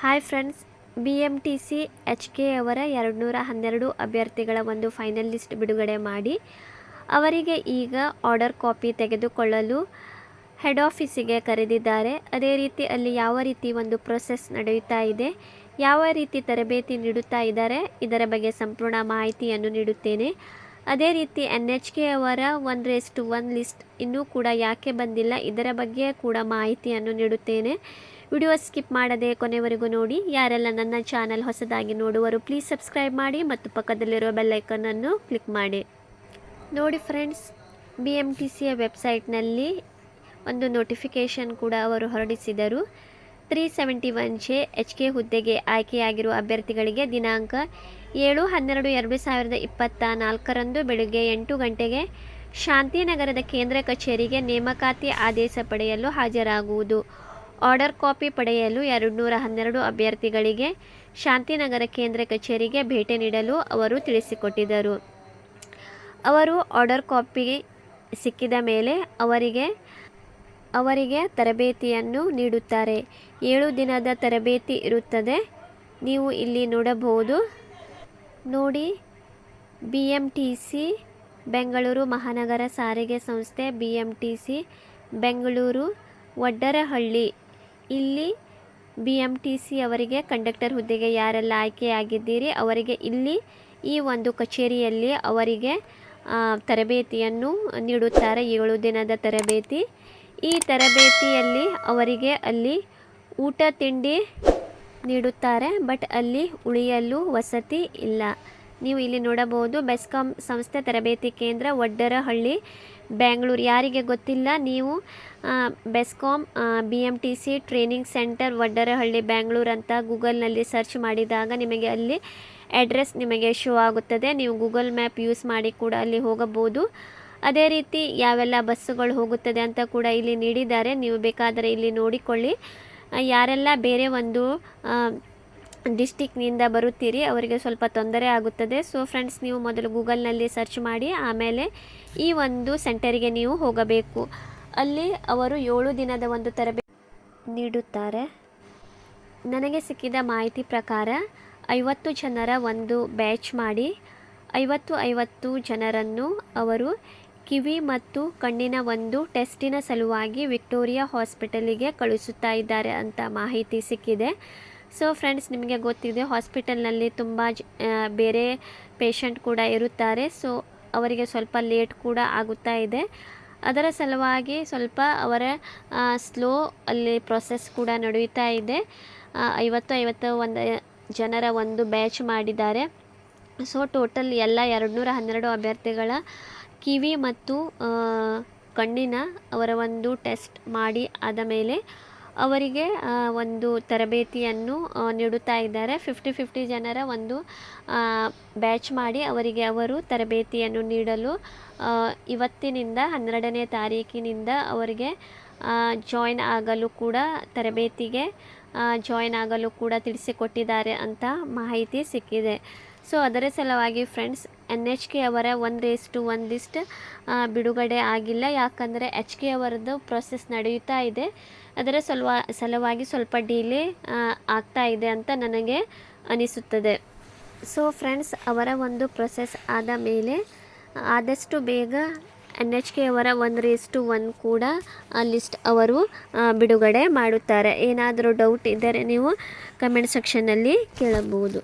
Hi friends B M T C H K ಅವರ ಎರಡು ನೂರ ಹನ್ನೆರಡು ಅಭ್ಯರ್ಥಿಗಳ ಒಂದು ಫೈನಲ್ ಲಿಸ್ಟ್ ಬಿಡುಗಡೆ ಮಾಡಿ. ಅವರಿಗೆ ಈಗ ಆರ್ಡರ್ ಕಾಪಿ ತೆಗೆದುಕೊಳ್ಳಲು ಹೆಡ್ ಆಫೀಸಿಗೆ ಕರೆದಿದ್ದಾರೆ. ಅದೇ ರೀತಿ ಅಲ್ಲಿ ಯಾವ ರೀತಿ ಒಂದು ಪ್ರೊಸೆಸ್ ನಡೆಯುತ್ತಾ ಇದೆ, ಯಾವ ರೀತಿ ತರಬೇತಿ ನೀಡುತ್ತಾ ಇದ್ದಾರೆ, ಇದರ ಬಗ್ಗೆ ಸಂಪೂರ್ಣ ಮಾಹಿತಿಯನ್ನು ನೀಡುತ್ತೇನೆ. ಅದೇ ರೀತಿ ಎನ್ ಎಚ್ ಕೆ ಅವರ one race to one list ಇನ್ನೂ ಕೂಡ ಯಾಕೆ ಬಂದಿಲ್ಲ, ಇದರ ಬಗ್ಗೆ ಕೂಡ ಮಾಹಿತಿಯನ್ನು ನೀಡುತ್ತೇನೆ. ವಿಡಿಯೋ ಸ್ಕಿಪ್ ಮಾಡದೆ ಕೊನೆವರೆಗೂ ನೋಡಿ. ಯಾರೆಲ್ಲ ನನ್ನ ಚಾನಲ್ ಹೊಸದಾಗಿ ನೋಡುವರು ಪ್ಲೀಸ್ ಸಬ್ಸ್ಕ್ರೈಬ್ ಮಾಡಿ ಮತ್ತು ಪಕ್ಕದಲ್ಲಿರುವ ಬೆಲ್ಲೈಕನನ್ನು ಕ್ಲಿಕ್ ಮಾಡಿ. ನೋಡಿ ಫ್ರೆಂಡ್ಸ್ ಬಿ ಎಂ ಟಿ ಸಿಯ ವೆಬ್ಸೈಟ್ನಲ್ಲಿ ಒಂದು ನೋಟಿಫಿಕೇಷನ್ ಕೂಡ ಅವರು ಹೊರಡಿಸಿದರು. Three seventy one J H K ಹುದ್ದೆಗೆ ಆಯ್ಕೆಯಾಗಿರುವ ಅಭ್ಯರ್ಥಿಗಳಿಗೆ ದಿನಾಂಕ ಏಳು ಹನ್ನೆರಡು ಎರಡು ಸಾವಿರದ ಇಪ್ಪತ್ತ ನಾಲ್ಕರಂದು ಬೆಳಗ್ಗೆ ಎಂಟು ಗಂಟೆಗೆ ಶಾಂತಿನಗರದ ಕೇಂದ್ರ ಕಚೇರಿಗೆ ನೇಮಕಾತಿ ಆದೇಶ ಪಡೆಯಲು ಹಾಜರಾಗುವುದು. ಆರ್ಡರ್ ಕಾಪಿ ಪಡೆಯಲು ಎರಡು ನೂರ ಹನ್ನೆರಡು ಅಭ್ಯರ್ಥಿಗಳಿಗೆ ಶಾಂತಿನಗರ ಕೇಂದ್ರ ಕಚೇರಿಗೆ ಭೇಟಿ ನೀಡಲು ಅವರು ತಿಳಿಸಿಕೊಟ್ಟಿದ್ದರು. ಅವರು ಆರ್ಡರ್ ಕಾಪಿ ಸಿಕ್ಕಿದ ಮೇಲೆ ಅವರಿಗೆ ಅವರಿಗೆ ತರಬೇತಿಯನ್ನು ನೀಡುತ್ತಾರೆ. ಏಳು ದಿನದ ತರಬೇತಿ ಇರುತ್ತದೆ. ನೀವು ಇಲ್ಲಿ ನೋಡಬಹುದು. ನೋಡಿ B M T C Bengaluru Mahanagara Sarige Samsthe B M T C Bengaluru Oddarahalli ಇಲ್ಲಿ ಬಿ ಎಂ ಟಿ ಸಿ ಅವರಿಗೆ ಕಂಡಕ್ಟರ್ ಹುದ್ದೆಗೆ ಯಾರೆಲ್ಲ ಆಯ್ಕೆಯಾಗಿದ್ದೀರಿ, ಅವರಿಗೆ ಇಲ್ಲಿ ಈ ಒಂದು ಕಚೇರಿಯಲ್ಲಿ ಅವರಿಗೆ ತರಬೇತಿಯನ್ನು ನೀಡುತ್ತಾರೆ. ಏಳು ದಿನದ ತರಬೇತಿ. ಈ ತರಬೇತಿಯಲ್ಲಿ ಅವರಿಗೆ ಅಲ್ಲಿ ಊಟ ತಿಂಡಿ ನೀಡುತ್ತಾರೆ, ಬಟ್ ಅಲ್ಲಿ ಉಳಿಯಲು ವಸತಿ ಇಲ್ಲ. ನೀವು ಇಲ್ಲಿ ನೋಡಬಹುದು, ಬೆಸ್ಕಾಂ ಸಂಸ್ಥೆ ತರಬೇತಿ ಕೇಂದ್ರ ಒಡ್ಡರಹಳ್ಳಿ ಬೆಂಗಳೂರು. ಯಾರಿಗೆ ಗೊತ್ತಿಲ್ಲ, ನೀವು BESCOM BESCOM B M T C training centre Vaddarahalli, Bengaluru ಅಂತ ಗೂಗಲ್ನಲ್ಲಿ ಸರ್ಚ್ ಮಾಡಿದಾಗ ನಿಮಗೆ ಅಲ್ಲಿ ಅಡ್ರೆಸ್ ನಿಮಗೆ ಶೋ ಆಗುತ್ತದೆ. ನೀವು ಗೂಗಲ್ ಮ್ಯಾಪ್ ಯೂಸ್ ಮಾಡಿ ಕೂಡ ಅಲ್ಲಿ ಹೋಗಬಹುದು. ಅದೇ ರೀತಿ ಯಾವೆಲ್ಲ ಬಸ್ಸುಗಳು ಹೋಗುತ್ತದೆ ಅಂತ ಕೂಡ ಇಲ್ಲಿ ನೀಡಿದ್ದಾರೆ. ನೀವು ಬೇಕಾದರೆ ಇಲ್ಲಿ ನೋಡಿಕೊಳ್ಳಿ. ಯಾರೆಲ್ಲ ಬೇರೆ ಒಂದು ಡಿಸ್ಟಿಕ್ನಿಂದ ಬರುತ್ತೀರಿ, ಅವರಿಗೆ ಸ್ವಲ್ಪ ತೊಂದರೆ ಆಗುತ್ತದೆ. ಸೊ ಫ್ರೆಂಡ್ಸ್ ನೀವು ಮೊದಲು ಗೂಗಲ್ನಲ್ಲಿ ಸರ್ಚ್ ಮಾಡಿ, ಆಮೇಲೆ ಈ ಒಂದು ಸೆಂಟರಿಗೆ ನೀವು ಹೋಗಬೇಕು. ಅಲ್ಲಿ ಅವರು ಏಳು ದಿನದ ಒಂದು ತರಬೇತಿ ನೀಡುತ್ತಾರೆ. ನನಗೆ ಸಿಕ್ಕಿದ ಮಾಹಿತಿ ಪ್ರಕಾರ, ಐವತ್ತು ಜನರ ಒಂದು ಬ್ಯಾಚ್ ಮಾಡಿ, ಐವತ್ತು ಐವತ್ತು ಜನರನ್ನು ಅವರು ಕಿವಿ ಮತ್ತು ಕಣ್ಣಿನ ಒಂದು ಟೆಸ್ಟಿನ ಸಲುವಾಗಿ ವಿಕ್ಟೋರಿಯಾ ಹಾಸ್ಪಿಟಲಿಗೆ ಕಳಿಸುತ್ತಾ ಇದ್ದಾರೆ ಅಂತ ಮಾಹಿತಿ ಸಿಕ್ಕಿದೆ. ಸೊ ಫ್ರೆಂಡ್ಸ್ ನಿಮಗೆ ಗೊತ್ತಿದೆ ಹಾಸ್ಪಿಟಲ್ನಲ್ಲಿ ತುಂಬ ಬೇರೆ ಪೇಷಂಟ್ ಕೂಡ ಇರುತ್ತಾರೆ. ಸೊ ಅವರಿಗೆ ಸ್ವಲ್ಪ ಲೇಟ್ ಕೂಡ ಆಗುತ್ತಾ ಇದೆ. ಅದರ ಸಲುವಾಗಿ ಸ್ವಲ್ಪ ಅವರ ಸ್ಲೋ ಅಲ್ಲಿ ಪ್ರೊಸೆಸ್ ಕೂಡ ನಡೆಯುತ್ತಾ ಇದೆ. ಐವತ್ತು ಐವತ್ತು ಒಂದು ಜನರ ಒಂದು ಬ್ಯಾಚ್ ಮಾಡಿದ್ದಾರೆ. ಸೊ ಟೋಟಲ್ ಎಲ್ಲ ಎರಡು ನೂರ ಹನ್ನೆರಡು ಅಭ್ಯರ್ಥಿಗಳ ಕಿವಿ ಮತ್ತು ಕಣ್ಣಿನ ಅವರ ಒಂದು ಟೆಸ್ಟ್ ಮಾಡಿ ಆದ ಮೇಲೆ ಅವರಿಗೆ ಒಂದು ತರಬೇತಿಯನ್ನು ನೀಡುತ್ತಾ ಇದ್ದಾರೆ. ಫಿಫ್ಟಿ ಫಿಫ್ಟಿ ಜನರ ಒಂದು ಬ್ಯಾಚ್ ಮಾಡಿ ಅವರಿಗೆ ಅವರು ತರಬೇತಿಯನ್ನು ನೀಡಲು ಇವತ್ತಿನಿಂದ ಹನ್ನೆರಡನೇ ತಾರೀಕಿನಿಂದ ಅವರಿಗೆ ಜಾಯ್ನ್ ಆಗಲು ಕೂಡ, ತರಬೇತಿಗೆ ಜಾಯ್ನ್ ಆಗಲು ಕೂಡ ತಿಳಿಸಿಕೊಟ್ಟಿದ್ದಾರೆ ಅಂತ ಮಾಹಿತಿ ಸಿಕ್ಕಿದೆ. ಸೊ ಅದರ ಸಲುವಾಗಿ ಫ್ರೆಂಡ್ಸ್ ಎನ್ ಎಚ್ ಕೆ ಅವರ one race to one list ಬಿಡುಗಡೆ ಆಗಿಲ್ಲ. ಯಾಕಂದರೆ ಎಚ್ ಕೆ ಅವರದ್ದು ಪ್ರೊಸೆಸ್ ನಡೆಯುತ್ತಾ ಇದೆ. ಅದರ ಸಲುವಾ, ಸಲುವಾಗಿ ಸ್ವಲ್ಪ ಡಿಲೇ ಆಗ್ತಾ ಇದೆ ಅಂತ ನನಗೆ ಅನಿಸುತ್ತದೆ. ಸೊ ಫ್ರೆಂಡ್ಸ್ ಅವರ ಒಂದು ಪ್ರೊಸೆಸ್ ಆದ ಮೇಲೆ, ಆದಷ್ಟು ಬೇಗ ಎನ್ ಎಚ್ ಕೆ ಅವರ ಒನ್ ರೇಸ್ ಟು ಒನ್ ಕೂಡ ಲಿಸ್ಟ್ ಅವರು ಬಿಡುಗಡೆ ಮಾಡುತ್ತಾರೆ. ಏನಾದರೂ ಡೌಟ್ ಇದ್ದರೆ ನೀವು ಕಮೆಂಟ್ ಸೆಕ್ಷನ್ನಲ್ಲಿ ಕೇಳಬಹುದು.